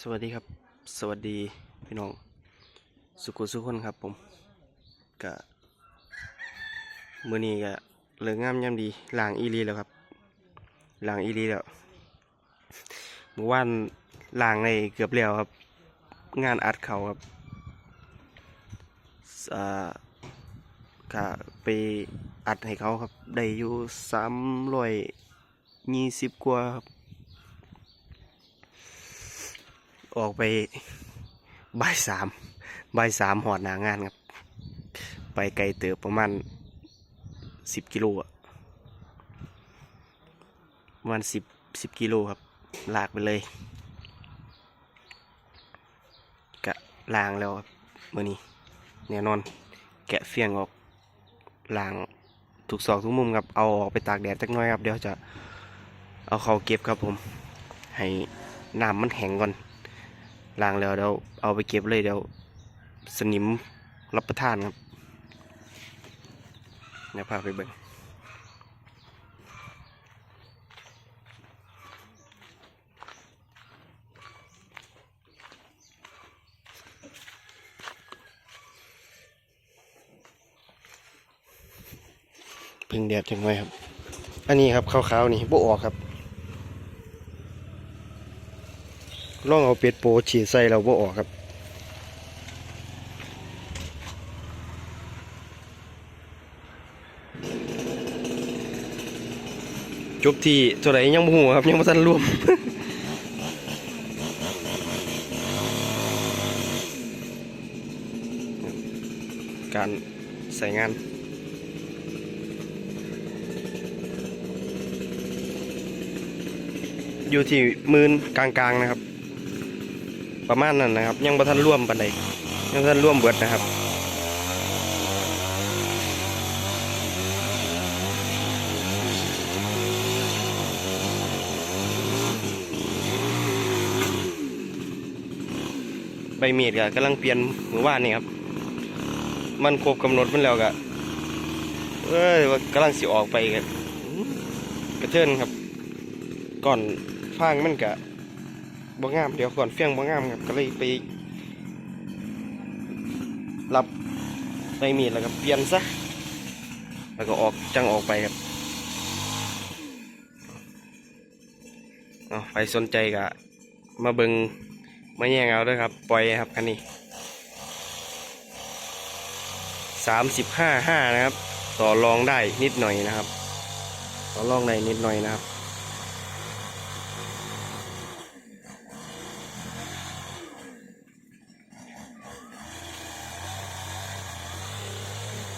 สวัสดีครับ สวัสดีพี่น้อง สุขุสุขคนครับผมกะมือนี้กะเลิกงามยามดีหลางอีรีแล้วครับหลางอีรีแล้วเมื่อวานหลางในเกือบแล้วครับ งานอัดเขาครับอ่ากะไปอัดให้เขาครับ ได้อยู่สามร้อยยี่สิบกว่าครับ ออกไปบ่ายสามบ่ายสามหอดหนางานครับ ไปไกลเติบประมาณสิบกิโลอะประมาณสิบสิบกิโลครับ ลากไปเลยกะลางแล้วครับมื่อนี้แน่นอน แกะเฟียงออกลางถูกซอกทุกมุมครับ เอาออกไปตากแดดจักน้อยครับ เดี๋ยวจะเอาเขาเก็บครับผม ให้น้ำมันแห้งก่อน ล้างแล้วเดี๋ยวเอาไปเก็บเลยเดี๋ยวสนิมรับประทานครับเดี๋ยวพาไปเบิ่งพึ่งแดดจังไว้ครับ อันนี้ครับขาวๆนี่บ่ออกครับ ลองเอาเป็ดโปฉีดใส่เราบ่ออกครับ จบที่เท่าไหร่ยังบ่ฮู้ครับ ยังบ่ทันรวมการใส่งานอยู่ที่มืนกลางๆนะครับ ประมาณนั้นนะครับ ยังบ่ทันร่วมปันใดยังบ่ทันร่วมเบิดนะครับใบมีดก็กำลังเปลี่ยนมือว่านนี่ครับ มันครบกำหนดมันแล้วก็เอ้ยกำลังสิออกไปกันกระเทินครับ ก่อนฟางมันกะ บ่งามเดี๋ยวก่อนเฟียงบ่งามครับก็เลยไปรับใบมีแล้วก็เปลี่ยนซะแล้วก็ออกจังออกไปครับเอาใครสนใจกะมาเบิงมาแย่งเอาด้วยครับ ปล่อยครับคันนี้สามสิบห้าห้านะครับ ต่อรองได้นิดหน่อยนะครับ ต่อรองได้นิดหน่อยนะครับ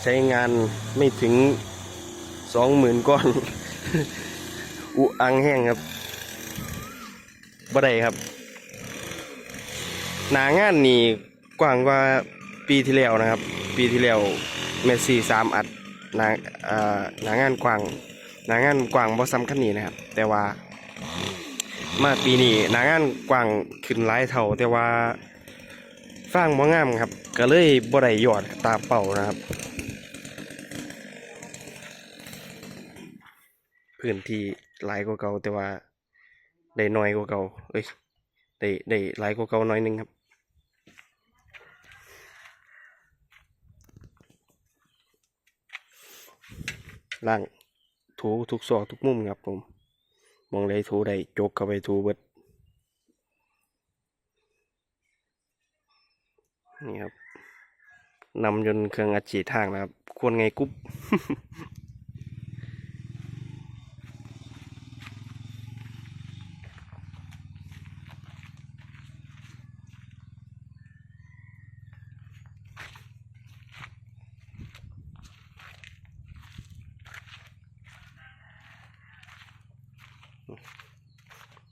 ใช้งานไม่ถึงสองหมื่นก้อน อุอังแห้งครับบ่ได้ครับ หนางานนี่กว้างกว่าปีที่แล้วนะครับ ปีที่แล้วเมสซี่สามอัดหนาหนางานกว้างหนางานกว้างบ่ซ้ำคันนี้นะครับ แต่ว่า มาปีนี้หนางานกว้างขึ้นหลายเท่า แต่ว่าฟางบ่งามครับ ก็เลยบ่ได้ยอดตาเป่านะครับ พื้นที่หลายกว่าเก่าแต่ว่าได้น้อยกว่าเก่าเอ้ยได้ได้หลายกว่าเก่าน้อยนึงครับล่างถูทุกซอกทุกมุมครับผมมองได้ถูได้จกเข้าไปถูเบิดนี่ครับนำยนเครื่องอัดฉีดทางนะครับควรไงกุ๊บ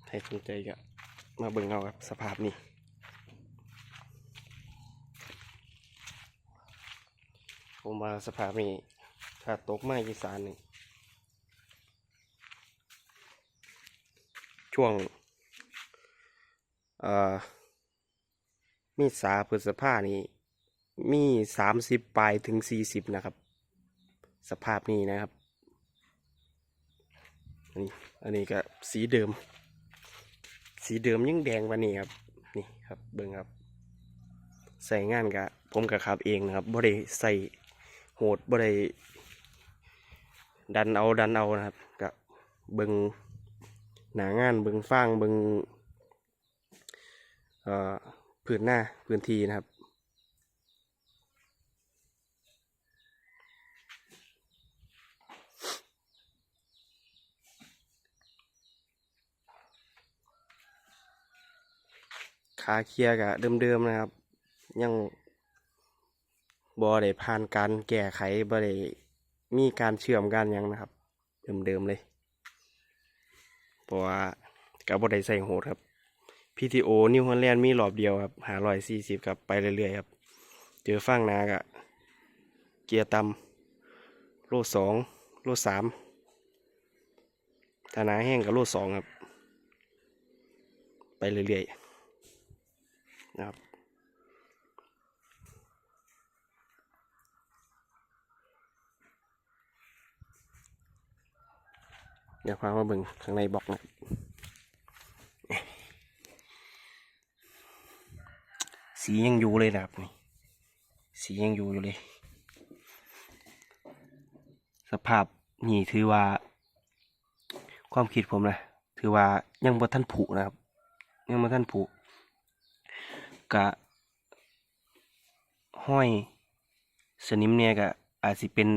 ใครสนใจก็มาเบิ่งเอาครับ สภาพนี้ผมมาสภาพนี้ถ้าตกมาอีสานนี่ช่วงเอ่อมีสาพฤษภานี่มีสามสิบปลายถึงสี่สิบนะครับ สภาพนี้นะครับ อันนี้อันนี้ก็สีเดิม สีเดิมยังแดงกว่านี้ครับ นี่ครับเบิ่งครับ ใส่งานกะผมกะขับเองนะครับบ่ได้ใส่โหดบ่ได้ดันเอาดันเอานะครับกะเบิ่งหนางานเบิ่งฟางเบิ่งเอ่อพื้นหน้าพื้นที่นะครับ ขาเคลียร์กะเดิมๆนะครับ ยังบ่ได้ผ่านการแก้ไขบ่ได้มีการเชื่อมกันยังนะครับ เดิมๆเลยเพราะว่าก็บ่ได้ใส่โหดครับ PTO นิวฮอลแลนด์มีรอบเดียวครับหาร้อยสี่สิบครับไปเรื่อยๆครับ เจอฟังนากะเกียร์ต่ำโลสองโลสามถ้านาแห้งกับโลสองครับ ไปเรื่อยๆ นะครับ เดี๋ยวพามาเบิ่งข้างในบอกนะสียังอยู่เลยนะครับนี่สียังอยู่อยู่เลย สภาพนี่ถือว่า ความคิดผมนะ ถือว่ายังบ่ทันผุนะครับ ยังบ่ทันผุ กะห้อยสนิมเนี่ยก็อาจสิเป็น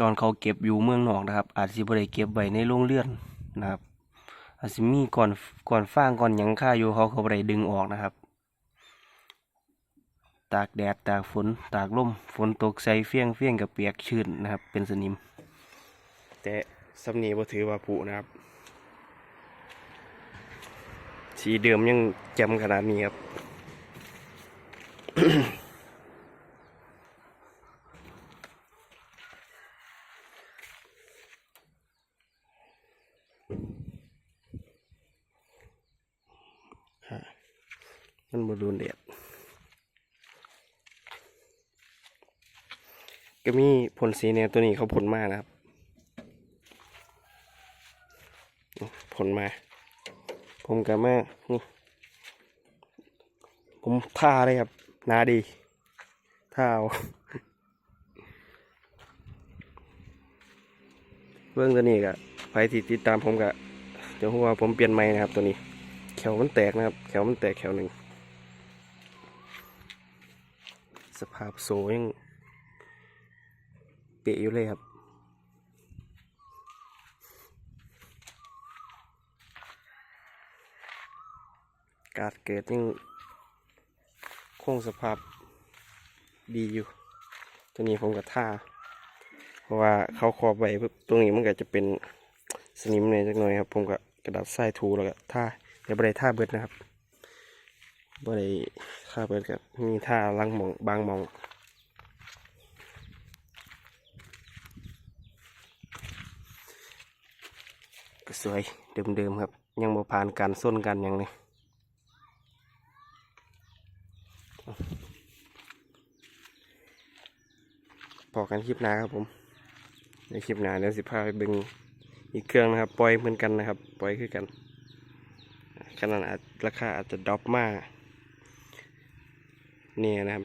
ตอนเขาเก็บอยู่เมืองนอกนะครับ อาจสิบ่ได้เก็บไว้ในโรงเรือนนะครับ อาจสิมีก่อนก่อนฟางก่อนหยังค่าอยู่เขาเขาบ่ได้ดึงออกนะครับ ตากแดดตากฝนตากลมฝนตกใส่เฟี้ยงเฟี้ยงกับเปียกชื้นนะครับ เป็นสนิม แต่สำนีบ่ถือว่าผุนะครับ สีเดิมยังจำขนาดนี้ครับ มันบโดนแดดก็มีผลสีแนวตัวนี้เขาผลมานะครับ ผลมา ผมกับมานี่ ผมท่าเลยครับนาดีท่าเอาเรื่องตัวนี้ก็ใครที่ติดตามผมก็จะรู้ว่าผมเปลี่ยนไม้นะครับตัวนี้ แขวมันแตกนะครับ แขวมันแตกแขวหนึ่ง สภาพโซยังเปะอยู่เลยครับ การเกิดยังคงสภาพดีอยู่ ตัวนี้ผมกับท่า เพราะว่าเขาขอบไว้ปุ๊บตรงนี้มันก็จะเป็นสนิมเลยจักหน่อยครับ ผมก็กระดาษทรายถูแล้วก็ท่าเดี๋ยวบได้ท่าเบิดนะครับบได้ท่าเบิดครับมีท่าลังมองบางมองก็สวยเดิมๆครับ ยังบ่ผ่านการส้นกันยังเพอกันคลิปหน้าครับผม ในคลิปหน้าเดี๋ยวสิพาไปเบึงอีกเครื่องนะครับ ปล่อยเหมือนกันนะครับ ปล่อยคือกัน ขนาดาราคาอาจจะดรอปมากเนี่ยนะครับ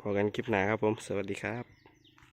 พอกันคลิปหน้าครับผม สวัสดีครับ